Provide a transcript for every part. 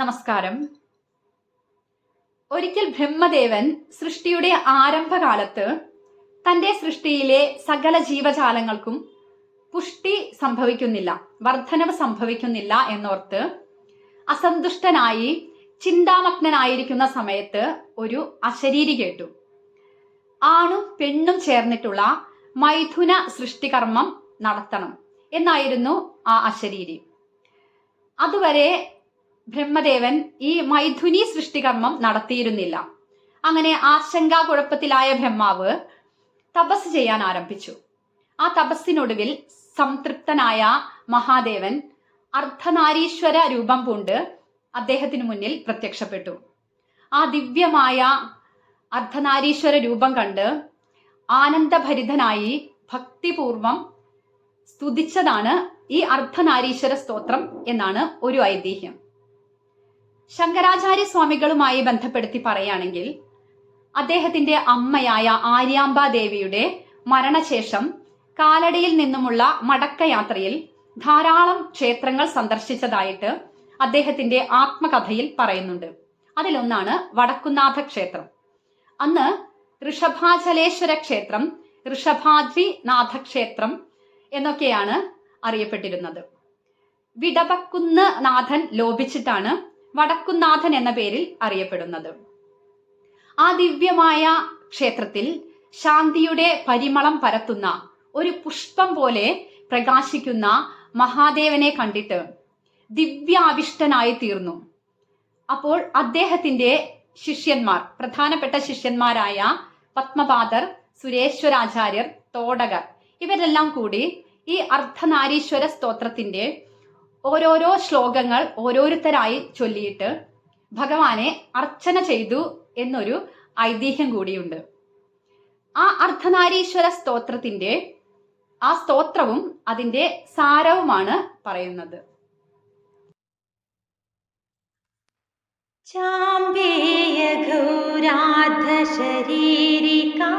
നമസ്കാരം. ഒരിക്കൽ ബ്രഹ്മദേവൻ സൃഷ്ടിയുടെ ആരംഭകാലത്ത് തന്റെ സൃഷ്ടിയിലെ സകല ജീവജാലങ്ങൾക്കും പുഷ്ടി സംഭവിക്കുന്നില്ല വർധനവ് സംഭവിക്കുന്നില്ല എന്നോർത്ത് അസന്തുഷ്ടനായി ചിന്താമഗ്നനായിരിക്കുന്ന സമയത്ത് ഒരു അശരീരി കേട്ടു. ആണും പെണ്ണും ചേർന്നിട്ടുള്ള മൈഥുന സൃഷ്ടികർമ്മം നടത്തണം എന്നായിരുന്നു ആ അശരീരി. അതുവരെ ബ്രഹ്മദേവൻ ഈ മൈഥുനി സൃഷ്ടികർമ്മം നടത്തിയിരുന്നില്ല. അങ്ങനെ ആശങ്കാകുഴപ്പത്തിലായ ബ്രഹ്മാവ് തപസ് ചെയ്യാൻ ആരംഭിച്ചു. ആ തപസ്സിനൊടുവിൽ സംതൃപ്തനായ മഹാദേവൻ അർദ്ധനാരീശ്വര രൂപം പൂണ്ട് അദ്ദേഹത്തിന് മുന്നിൽ പ്രത്യക്ഷപ്പെട്ടു. ആ ദിവ്യമായ അർദ്ധനാരീശ്വര രൂപം കണ്ട് ആനന്ദഭരിതനായി ഭക്തിപൂർവം സ്തുതിച്ചതാണ് ഈ അർദ്ധനാരീശ്വര സ്തോത്രം എന്നാണ് ഒരു ഐതിഹ്യം. ശങ്കരാചാര്യ സ്വാമികളുമായി ബന്ധപ്പെടുത്തി പറയുകയാണെങ്കിൽ അദ്ദേഹത്തിന്റെ അമ്മയായ ആര്യാമ്പ ദേവിയുടെ മരണശേഷം കാലടിയിൽ നിന്നുമുള്ള മടക്കയാത്രയിൽ ധാരാളം ക്ഷേത്രങ്ങൾ സന്ദർശിച്ചതായിട്ട് അദ്ദേഹത്തിന്റെ ആത്മകഥയിൽ പറയുന്നുണ്ട്. അതിലൊന്നാണ് വടക്കുന്നാഥ ക്ഷേത്രം. അന്ന് ഋഷഭാചലേശ്വര ക്ഷേത്രം ഋഷഭാദ്രി നാഥക്ഷേത്രം എന്നൊക്കെയാണ് അറിയപ്പെട്ടിരുന്നത്. വിടവക്കുന്ന് നാഥൻ ലോപിച്ചിട്ടാണ് വടക്കുന്നാഥൻ എന്ന പേരിൽ അറിയപ്പെടുന്നത്. ആ ദിവ്യമായ ക്ഷേത്രത്തിൽ ശാന്തിയുടെ പരിമളം പരത്തുന്ന ഒരു പുഷ്പം പോലെ പ്രകാശിക്കുന്ന മഹാദേവനെ കണ്ടിട്ട് ദിവ്യാവിഷ്ടനായി തീർന്നു. അപ്പോൾ അദ്ദേഹത്തിന്റെ ശിഷ്യന്മാർ പ്രധാനപ്പെട്ട ശിഷ്യന്മാരായ പത്മപാദർ സുരേശ്വരാചാര്യർ തോടകർ ഇവരെല്ലാം കൂടി ഈ അർദ്ധനാരീശ്വര സ്തോത്രത്തിന്റെ ഓരോരോ ശ്ലോകങ്ങൾ ഓരോരുത്തരായി ചൊല്ലിയിട്ട് ഭഗവാനെ അർച്ചന ചെയ്തു എന്നൊരു ഐതിഹ്യം കൂടിയുണ്ട്. ആ അർദ്ധനാരീശ്വര സ്തോത്രത്തിന്റെ ആ സ്തോത്രവും അതിന്റെ സാരവുമാണ് പറയുന്നത്. ചാമ്പേയ ഗൗരാധ ശരീരികായേ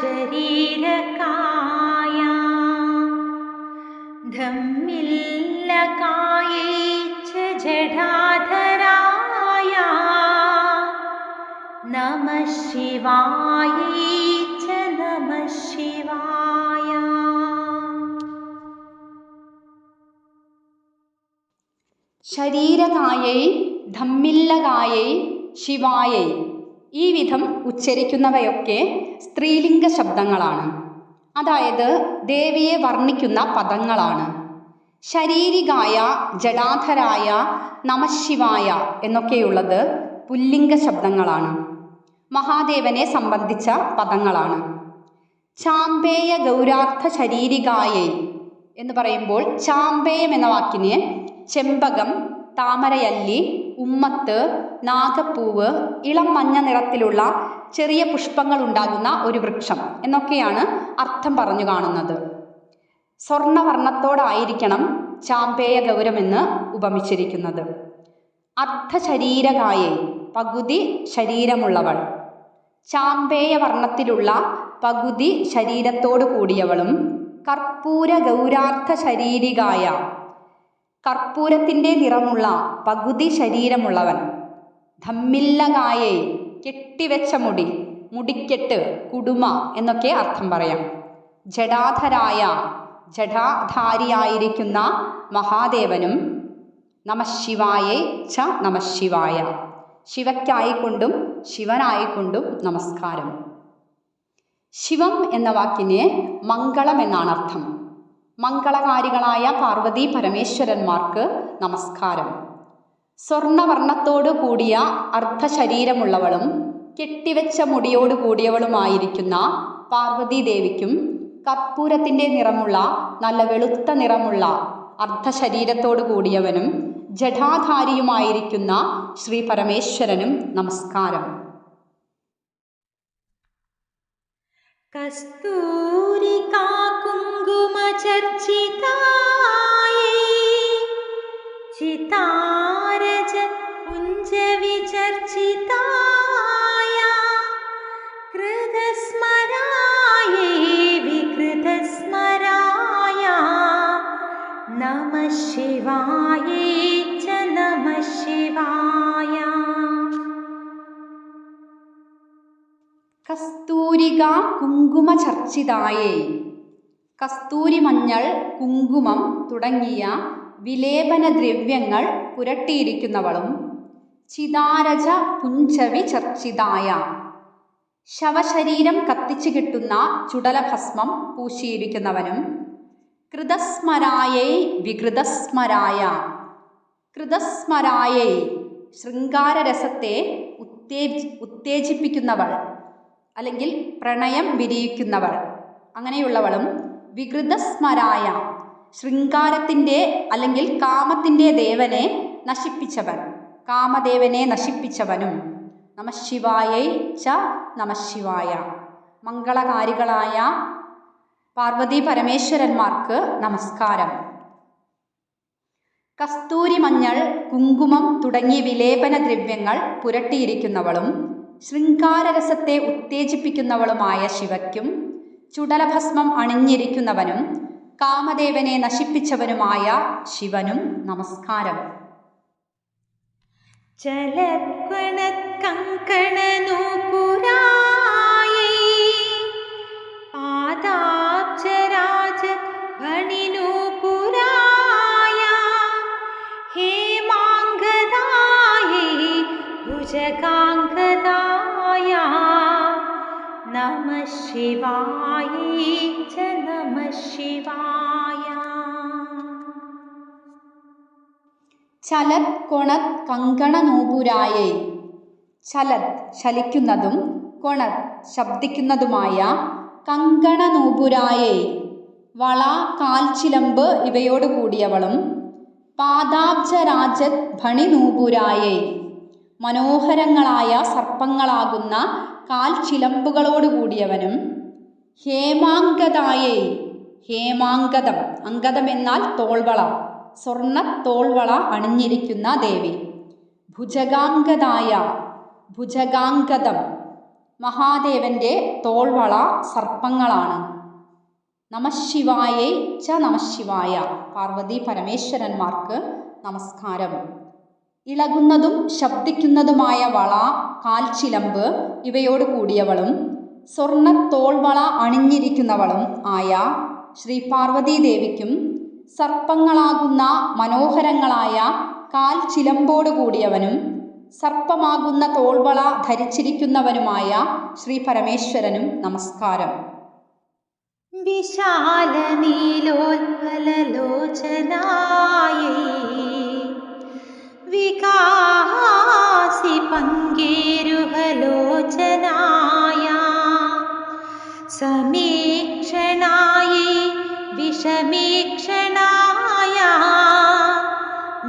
ശരീരകായ. ധമ്മില്ല കായേച്ച ജഡാധരായ നമ ശിവായേച്ച നമ ശിവായ. ശരീരകായൈ ധമ്മില്ലകായൈ ശിവായൈ ഈ വിധം ഉച്ചരിക്കുന്നവയൊക്കെ സ്ത്രീലിംഗ ശബ്ദങ്ങളാണ്. അതായത് ദേവിയെ വർണിക്കുന്ന പദങ്ങളാണ്. ശരീരികായ ജടാധരായ നമശിവായ എന്നൊക്കെയുള്ളത് പുല്ലിംഗ ശബ്ദങ്ങളാണ്. മഹാദേവനെ സംബന്ധിച്ച പദങ്ങളാണ്. ചാമ്പേയ ഗൗരാർത്ഥ ശരീരികായേ എന്ന് പറയുമ്പോൾ ചാമ്പേയം എന്ന വാക്കിന് ചെമ്പകം താമരയല്ലി ഉമ്മത്ത് നാഗപ്പൂവ് ഇളം മഞ്ഞ നിറത്തിലുള്ള ചെറിയ പുഷ്പങ്ങൾ ഉണ്ടാകുന്ന ഒരു വൃക്ഷം എന്നൊക്കെയാണ് അർത്ഥം പറഞ്ഞു കാണുന്നത്. സ്വർണവർണത്തോടായിരിക്കണം ചാമ്പേയ ഗൗരമെന്ന് ഉപമിച്ചിരിക്കുന്നത്. അർദ്ധശരീരകായെ പകുതി ശരീരമുള്ളവൾ. ചാമ്പേയ വർണത്തിലുള്ള പകുതി ശരീരത്തോടു കൂടിയവളും കർപ്പൂര ഗൗരാർത്ഥ ശരീരികായ. കർപ്പൂരത്തിന്റെ നിറമുള്ള പകുതി ശരീരമുള്ളവൻ. ധമ്മില്ലകായെ കെട്ടിവെച്ച മുടി മുടിക്കെട്ട് കുടുമ എന്നൊക്കെ അർത്ഥം പറയാം. ജഡാധരായ ജഡാധാരിയായിരിക്കുന്ന മഹാദേവനും നമശിവായേ ച നമശിവായ. ശിവയ്ക്കായിക്കൊണ്ടും ശിവനായിക്കൊണ്ടും നമസ്കാരം. ശിവം എന്ന വാക്കിന് മംഗളം എന്നാണ് അർത്ഥം. മംഗളകാരികളായ പാർവതി പരമേശ്വരന്മാർക്ക് നമസ്കാരം. സ്വർണവർണത്തോടു കൂടിയ അർദ്ധശരീരമുള്ളവളും കെട്ടിവെച്ച മുടിയോടു കൂടിയവളുമായിരിക്കുന്ന പാർവതീദേവിക്കും കർപ്പൂരത്തിന്റെ നിറമുള്ള നല്ല വെളുത്ത നിറമുള്ള അർദ്ധശരീരത്തോടു കൂടിയവനും ജഠാധാരിയുമായിരിക്കുന്ന ശ്രീ പരമേശ്വരനും നമസ്കാരം. കസ്തൂരി കസ്തൂരികാ കുങ്കുമചർച്ചിതായേ ചിതാ ശിവായേച്ച നമ ശിവായ കസ്തൂരിക കുങ്കുമ ചർച്ചിതായേ കസ്തൂരി മഞ്ഞൾ കുങ്കുമം തുടങ്ങിയ വിലേപന ദ്രവ്യങ്ങൾ പുരട്ടിയിരിക്കുന്നവളും ചിതാരജ പുഞ്ചവി ചർച്ചിതായ. ശവശരീരം കത്തിച്ചു കിട്ടുന്ന ചുടലഭസ്മം പൂശിയിരിക്കുന്നവനും കൃതസ്മരായൈ വികൃതസ്മരായ. കൃതസ്മരായൈ ശൃംഗാരരസത്തെ ഉത്തേജ് ഉത്തേജിപ്പിക്കുന്നവൾ അല്ലെങ്കിൽ പ്രണയം വിരിയിക്കുന്നവൾ അങ്ങനെയുള്ളവളും വികൃതസ്മരായ ശൃംഗാരത്തിന്റെ അല്ലെങ്കിൽ കാമത്തിന്റെ ദേവനെ നശിപ്പിച്ചവൻ കാമദേവനെ നശിപ്പിച്ചവനും. നമശിവായൈ ച നമശിവായ. മംഗളകാരികളായ പാർവതി പരമേശ്വരന്മാർക്ക് നമസ്കാരം. കസ്തൂരി മഞ്ഞൾ കുങ്കുമം തുടങ്ങിയ വിലേപന ദ്രവ്യങ്ങൾ പുരട്ടിയിരിക്കുന്നവളും ശൃംഗാരരസത്തെ ഉത്തേജിപ്പിക്കുന്നവളുമായ ശിവയ്ക്കും ചുടലഭസ്മം അണിഞ്ഞിരിക്കുന്നവനും കാമദേവനെ നശിപ്പിച്ചവനുമായ ശിവനും നമസ്കാരം. ചലക്കണ കങ്കണ ജഗാംഗതായ നമ ശിവായി നമ ശിവായ. ചലത് കൊണത് കങ്കണ നൂപുരായേ ചലത് ചലിക്കുന്നതും കൊണത് ശബ്ദിക്കുന്നതുമായ കങ്കണ നൂപുരായേ വള കാൽച്ചിലമ്പ് ഇവയോട് കൂടിയവളും പാദാബ്ജരാജത് ഭണിനൂപുരായേ. മനോഹരങ്ങളായ സർപ്പങ്ങളാകുന്ന കാൽച്ചിലമ്പുകളോട് കൂടിയവനും ഹേമാങ്കതായേ ഹേമാങ്കതം അങ്കതം എന്നാൽ തോൾവള സ്വർണ തോൾവള അണിഞ്ഞിരിക്കുന്ന ദേവി. ഭുജഗാംഗതായ ഭുജഗാംഗതം മഹാദേവന്റെ തോൾവള സർപ്പങ്ങളാണ്. നമശിവായേ ച നമശിവായ. പാർവതി പരമേശ്വരന്മാർക്ക് നമസ്കാരം. ഇളകുന്നതും ശബ്ദിക്കുന്നതുമായ വള കാൽച്ചിലമ്പ് ഇവയോട് കൂടിയവളും സ്വർണ തോൾവള അണിഞ്ഞിരിക്കുന്നവളും ആയ ശ്രീ പാർവതീദേവിക്കും സർപ്പങ്ങളാകുന്ന മനോഹരങ്ങളായ കാൽ ചിലമ്പോട് കൂടിയവനും സർപ്പമാകുന്ന തോൾവള ധരിച്ചിരിക്കുന്നവനുമായ ശ്രീ പരമേശ്വരനും നമസ്കാരം. വിശാല നീലോത്പലലോചനായേ विकासि पङ्गेरुहलोचनाय समीक्षणायै विषमीक्षणाय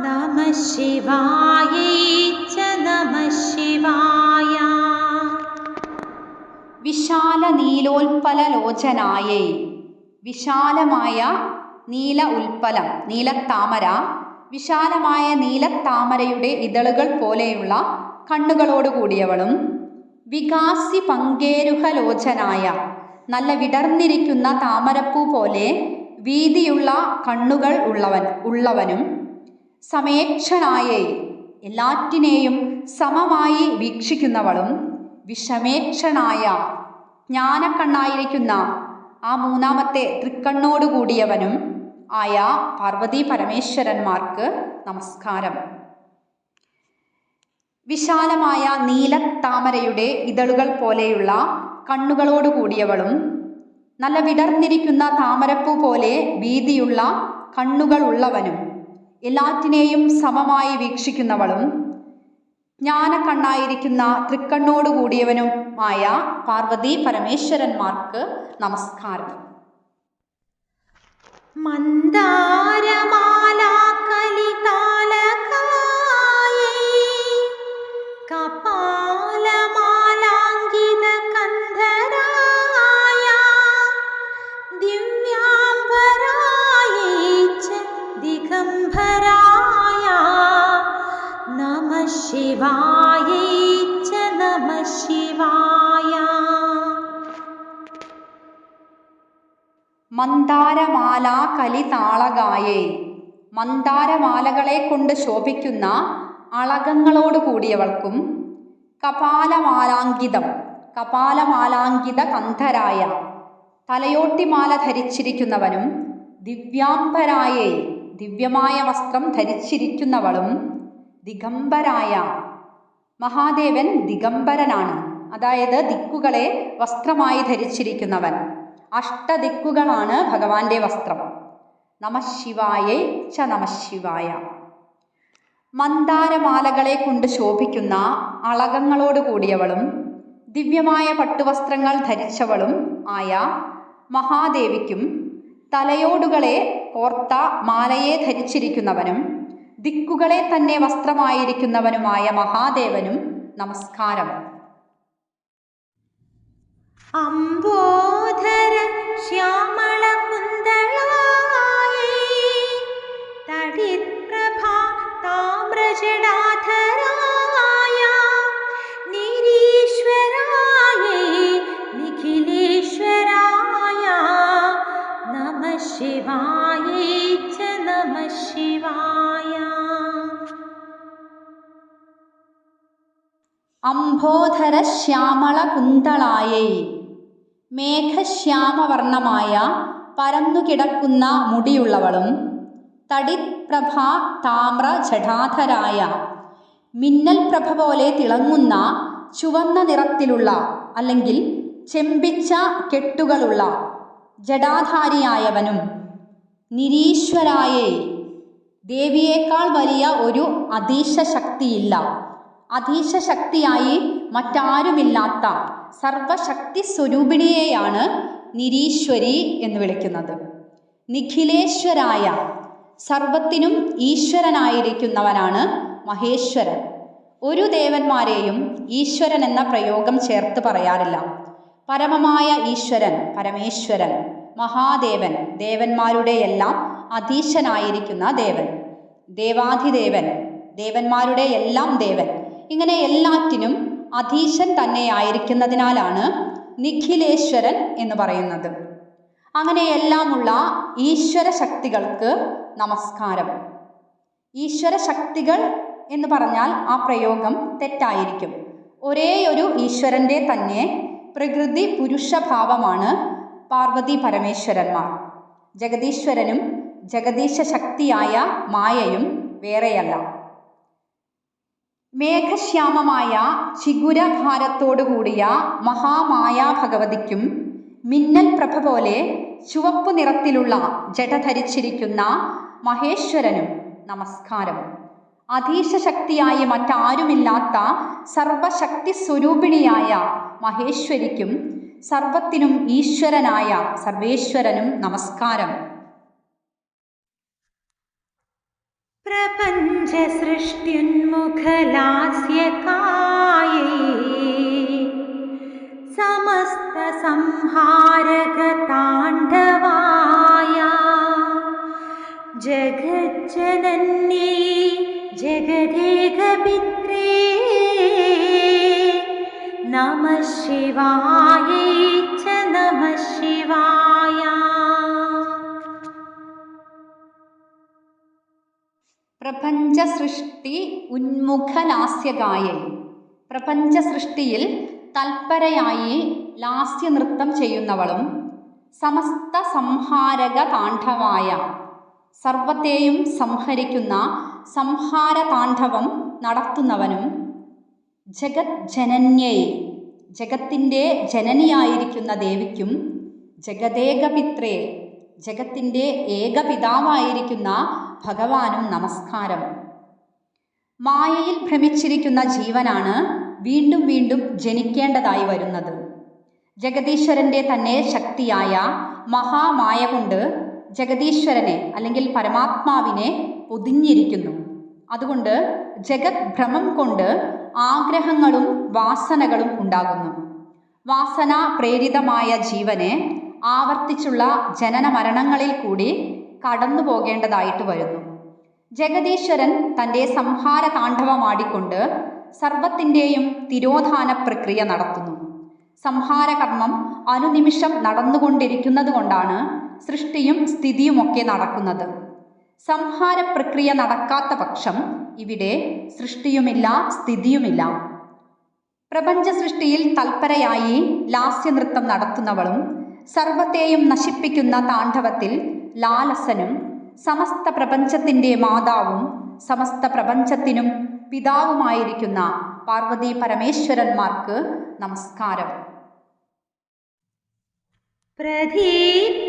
नमः शिवायै च नमः शिवाय വിശാല നീലോൽപ്പല ലോചനായേ വിശാലമായ നീല ഉൽപ്പലം നീലത്താമര വിശാലമായ നീലത്താമരയുടെ ഇതളുകൾ പോലെയുള്ള കണ്ണുകളോട് കൂടിയവളും വികാസി പങ്കേരുഹലോചനായ നല്ല വിടർന്നിരിക്കുന്ന താമരപ്പൂ പോലെ വീതിയുള്ള കണ്ണുകൾ ഉള്ളവൻ ഉള്ളവനും സമേക്ഷണായേ എല്ലാറ്റിനെയും സമമായി വീക്ഷിക്കുന്നവളും വിഷമേക്ഷണായ ജ്ഞാനക്കണ്ണായിരിക്കുന്ന ആ മൂന്നാമത്തെ തൃക്കണ്ണോട് കൂടിയവനും ആയ പാർവതി പരമേശ്വരന്മാർക്ക് നമസ്കാരം. വിശാലമായ നീലത്താമരയുടെ ഇതളുകൾ പോലെയുള്ള കണ്ണുകളോട് കൂടിയവളും നല്ല വിടർന്നിരിക്കുന്ന താമരപ്പൂ പോലെ വീതിയുള്ള കണ്ണുകളുള്ളവനും എല്ലാറ്റിനെയും സമമായി വീക്ഷിക്കുന്നവളും ജ്ഞാനക്കണ്ണായിരിക്കുന്ന തൃക്കണ്ണോട് കൂടിയവനുമായ പാർവതി പരമേശ്വരന്മാർക്ക് നമസ്കാരം. മന്ദാരമാലാകലിതാലകായേ കപ മന്ദാരമാലാ കലിതാളകായേ മന്ദാരമാലകളെ കൊണ്ട് ശോഭിക്കുന്ന അളകങ്ങളോട് കൂടിയവൾക്കും കപാലമാലാങ്കിതം കപാലമാലാങ്കിത കന്ധരായ തലയോട്ടിമാല ധരിച്ചിരിക്കുന്നവനും ദിവ്യാംബരായേ ദിവ്യമായ വസ്ത്രം ധരിച്ചിരിക്കുന്നവളും ദിഗംബരായ. മഹാദേവൻ ദിഗംബരനാണ്. അതായത് ദിക്കുകളെ വസ്ത്രമായി ധരിച്ചിരിക്കുന്നവൻ. അഷ്ടദിക്കുകളാണ് ഭഗവാന്റെ വസ്ത്രം. നമശിവായേ ച നമശിവായ മന്ദാരമാലകളെ കൊണ്ട് ശോഭിക്കുന്ന അളകങ്ങളോട് കൂടിയവളും ദിവ്യമായ പട്ടുവസ്ത്രങ്ങൾ ധരിച്ചവളും ആയ മഹാദേവിക്കും തലയോടുകളെ കോർത്ത മാലയെ ധരിച്ചിരിക്കുന്നവനും ദിക്കുകളെ തന്നെ വസ്ത്രമായിരിക്കുന്നവനുമായ മഹാദേവനും നമസ്കാരം. അംബോധര ശ്യാമള കുന്തളായേ തടിപ്രഭാ താമ്രജടാധരായ നിരീശ്വരായേ നിഖിലേശ്വരായ നമ ശിവായേ ച നമ ശിവായ. അംബോധര ശ്യാമള കുന്തളായേ മേഘശ്യാമവർണമായ പരന്നുകിടക്കുന്ന മുടിയുള്ളവളും തടിപ്രഭ താമ്ര ജടാധരായ മിന്നൽ പ്രഭ പോലെ തിളങ്ങുന്ന ചുവന്ന നിറത്തിലുള്ള അല്ലെങ്കിൽ ചെമ്പിച്ച കെട്ടുകളുള്ള ജടാധാരിയായവനും നിരീശ്വരായേ. ദേവിയേക്കാൾ വലിയ ഒരു അതീശ ശക്തിയില്ല. അതീശ ശക്തിയായി മറ്റാരുമില്ലാത്ത സർവശക്തി സ്വരൂപിണിയെയാണ് നിരീശ്വരി എന്ന് വിളിക്കുന്നത്. നിഖിലേശ്വരായ സർവത്തിനും ഈശ്വരനായിരിക്കുന്നവനാണ് മഹേശ്വരൻ. ഒരു ദേവന്മാരെയും ഈശ്വരൻ എന്ന പ്രയോഗം ചേർത്ത് പറയാറില്ല. പരമമായ ഈശ്വരൻ പരമേശ്വരൻ മഹാദേവൻ ദേവന്മാരുടെ ദേവന്മാരുടെയെല്ലാം അധീശനായിരിക്കുന്ന ദേവൻ. ദേവാധിദേവൻ ദേവന്മാരുടെ എല്ലാം ദേവൻ. ഇങ്ങനെ എല്ലാറ്റിനും അധീശൻ തന്നെയായിരിക്കുന്നതിനാലാണ് നിഖിലേശ്വരൻ എന്ന് പറയുന്നത്. അങ്ങനെ എല്ലാമുള്ള ഈശ്വര ശക്തികൾക്ക് നമസ്കാരം. ഈശ്വര ശക്തികൾ എന്ന് പറഞ്ഞാൽ ആ പ്രയോഗം തെറ്റായിരിക്കും. ഒരേയൊരു ഒരു ഈശ്വരന്റെ തന്നെ പ്രകൃതി പുരുഷഭാവമാണ് പാർവതി പരമേശ്വരന്മാർ. ജഗദീശ്വരനും ജഗദീശ ശക്തിയായ മായയും വേറെയല്ല. മേഘശ്യാമമായ ചിഗുരഭാരത്തോടു കൂടിയ മഹാമായ ഭഗവതിക്കും മിന്നൽ പ്രഭ പോലെ ചുവപ്പ് നിറത്തിലുള്ള ജട ധരിച്ചിരിക്കുന്ന മഹേശ്വരനും നമസ്കാരം അധീശ ശക്തിയായി മറ്റാരുമില്ലാത്ത സർവശക്തി സ്വരൂപിണിയായ മഹേശ്വരിക്കും സർവത്തിനും ഈശ്വരനായ സർവേശ്വരനും നമസ്കാരം. പ്രപഞ്ച സൃഷ്ടിയുന്മുഖലാസ്യകാസ്ത സമസ്തസംഹാരകതാണ്ഡവാ ജഗജ്ജനന്യേ ജഗദേകപിത്രേ നമ ശിവായ നമ ശിവായ. പ്രപഞ്ചസൃഷ്ടി ഉന്മുഖലാസ്യകായൈ പ്രപഞ്ചസൃഷ്ടിയിൽ തൽപരയായി ലാസ്യനൃത്തം ചെയ്യുന്നവളും സമസ്ത സംഹാരക താണ്ഡവായ സർവത്തെയും സംഹരിക്കുന്ന സംഹാരതാണ്ഡവം നടത്തുന്നവനും ജഗത് ജനന്യൈ. ജഗത്തിന്റെ ജനനിയായിരിക്കുന്ന ദേവിക്കും ജഗദേകപിത്രേ. ജഗത്തിന്റെ ഏകപിതാവായിരിക്കുന്ന ഭഗവാനും നമസ്കാരം. മായയിൽ ഭ്രമിച്ചിരിക്കുന്ന ജീവനാണ് വീണ്ടും വീണ്ടും ജനിക്കേണ്ടതായി വരുന്നത്. ജഗദീശ്വരന്റെ തന്നെ ശക്തിയായ മഹാമായ കൊണ്ട് ജഗദീശ്വരനെ അല്ലെങ്കിൽ പരമാത്മാവിനെ പൊതിഞ്ഞിരിക്കുന്നു. അതുകൊണ്ട് ജഗത് ഭ്രമം കൊണ്ട് ആഗ്രഹങ്ങളും വാസനകളും ഉണ്ടാകുന്നു. വാസന പ്രേരിതമായ ജീവനെ ആവർത്തിച്ചുള്ള ജനന മരണങ്ങളിൽ കൂടി കടന്നു പോകേണ്ടതായിട്ട് വരുന്നു. ജഗദീശ്വരൻ തന്റെ സംഹാര താണ്ഡവമാടിക്കൊണ്ട് സർവത്തിന്റെയും തിരോധാന പ്രക്രിയ നടത്തുന്നു. സംഹാരകർമ്മം അനുനിമിഷം നടന്നുകൊണ്ടിരിക്കുന്നത് കൊണ്ടാണ് സൃഷ്ടിയും സ്ഥിതിയുമൊക്കെ നടക്കുന്നത്. സംഹാര പ്രക്രിയ നടക്കാത്ത പക്ഷം ഇവിടെ സൃഷ്ടിയുമില്ല സ്ഥിതിയുമില്ല. പ്രപഞ്ച സൃഷ്ടിയിൽ തൽപരയായി ലാസ്യനൃത്തം നടത്തുന്നവളും സർവത്തെയും നശിപ്പിക്കുന്ന താണ്ഡവത്തിൽ ലാലസനും സമസ്ത പ്രപഞ്ചത്തിന്റെ മാതാവും സമസ്ത പ്രപഞ്ചത്തിനും പിതാവുമായിരിക്കുന്ന പാർവതി പരമേശ്വരന്മാർക്ക് നമസ്കാരം. പ്രദീപ്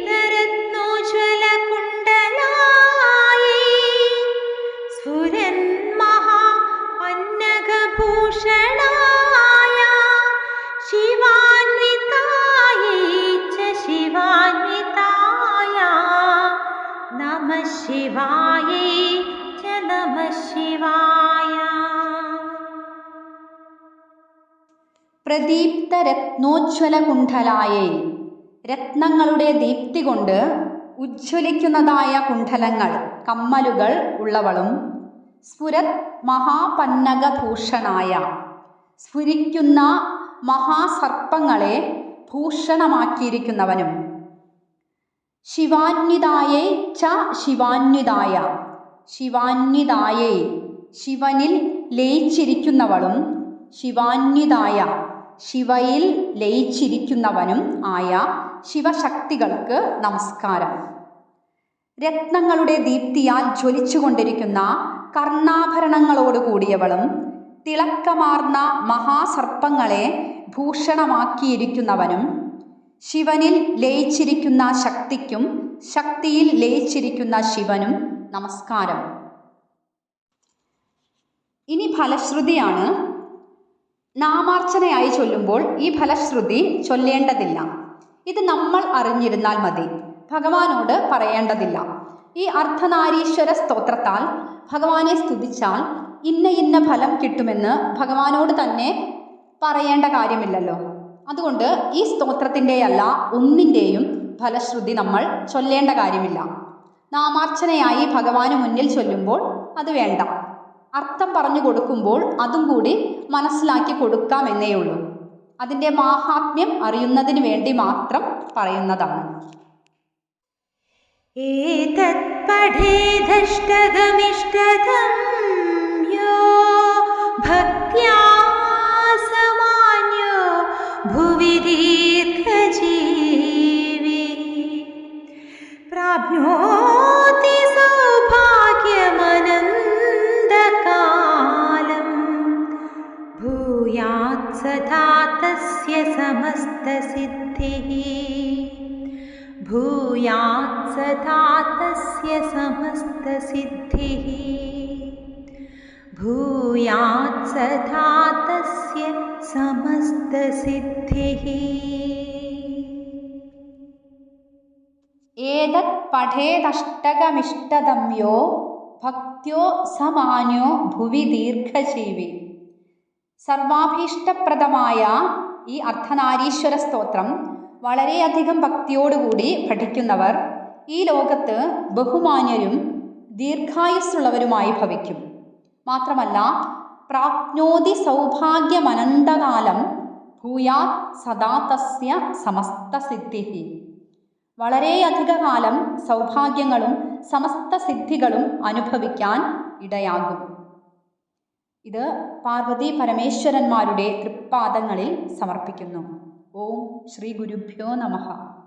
പ്രദീപ്ത രത്നോജ്വല കുണ്ഠലായേ രത്നങ്ങളുടെ ദീപ്തി കൊണ്ട് ഉജ്ജ്വലിക്കുന്നതായ കുണ്ഠലങ്ങൾ കമ്മലുകൾ ഉള്ളവളും സ്ഫുരത് മഹാപന്നകഭൂഷണായ സ്ഫുരിക്കുന്ന മഹാസർപ്പങ്ങളെ ഭൂഷണമാക്കിയിരിക്കുന്നവനും. ശിവാന്വിതായേ ച ശിവാന്വിതായ. ശിവാന്വിതായേ ശിവനിൽ ലയിച്ചിരിക്കുന്നവളും ശിവാന്വിതായ. ശിവയിൽ ലയിച്ചിരിക്കുന്നവനും ആയ ശിവശക്തികൾക്ക് നമസ്കാരം. രത്നങ്ങളുടെ ദീപ്തിയാൽ ജ്വലിച്ചുകൊണ്ടിരിക്കുന്ന കർണാഭരണങ്ങളോടുകൂടിയവളും തിളക്കമാർന്ന മഹാസർപ്പങ്ങളെ ഭൂഷണമാക്കിയിരിക്കുന്നവനും ശിവനിൽ ലയിച്ചിരിക്കുന്ന ശക്തിക്കും ശക്തിയിൽ ലയിച്ചിരിക്കുന്ന ശിവനും നമസ്കാരം. ഇനി ഫലശ്രുതിയാണ് നാമാർച്ചനയായി ചൊല്ലുമ്പോൾ ഈ ഫലശ്രുതി ചൊല്ലേണ്ടതില്ല. ഇത് നമ്മൾ അറിഞ്ഞിരുന്നാൽ മതി. ഭഗവാനോട് പറയേണ്ടതില്ല. ഈ അർദ്ധനാരീശ്വര സ്തോത്രത്താൽ ഭഗവാനെ സ്തുതിച്ചാൽ ഇന്ന ഇന്ന ഫലം കിട്ടുമെന്ന് ഭഗവാനോട് തന്നെ പറയേണ്ട കാര്യമില്ലല്ലോ. അതുകൊണ്ട് ഈ സ്തോത്രത്തിന്റെയല്ല ഒന്നിന്റെയും ഫലശ്രുതി നമ്മൾ ചൊല്ലേണ്ട കാര്യമില്ല. നാമാർച്ചനയായി ഭഗവാന് മുന്നിൽ ചൊല്ലുമ്പോൾ അത് വേണ്ട. അർത്ഥം പറഞ്ഞു കൊടുക്കുമ്പോൾ അതും കൂടി മനസ്സിലാക്കി കൊടുക്കാമെന്നേ ഉള്ളൂ. അതിന്റെ മാഹാത്മ്യം അറിയുന്നതിന് വേണ്ടി മാത്രം പറയുന്നതാണ്. ഏതത് പഠേദഷ്ടതമിഷ്ടതം യോ പ്രാപ്നോ समस्तसिद्धिः। भूयात् सदा तस्य समस्तसिद्धिः। भूयात् सदा तस्य समस्तसिद्धिः। एतत् पठेदष्टकमिष्टदम्यो भक्त्यो समान्यो भुवि दीर्घजीवि। सर्वाभीष्टप्रदमाय ഈ അർദ്ധനാരീശ്വര സ്തോത്രം വളരെയധികം ഭക്തിയോടുകൂടി പഠിക്കുന്നവർ ഈ ലോകത്ത് ബഹുമാന്യരും ദീർഘായുസ്സുള്ളവരുമായി ഭവിക്കും. മാത്രമല്ല പ്രാപ്നോതി സൗഭാഗ്യമനന്തകാലം ഭൂയാ സദാ തസ്യ സമസ്ത സിദ്ധി വളരെയധിക കാലം സൗഭാഗ്യങ്ങളും സമസ്ത സിദ്ധികളും അനുഭവിക്കാൻ ഇടയാകും. ഇത് പാർവതി പരമേശ്വരന്മാരുടെ തൃപ്പാദങ്ങളിൽ സമർപ്പിക്കുന്നു. ഓം ശ്രീ ഗുരുഭ്യോ നമഃ.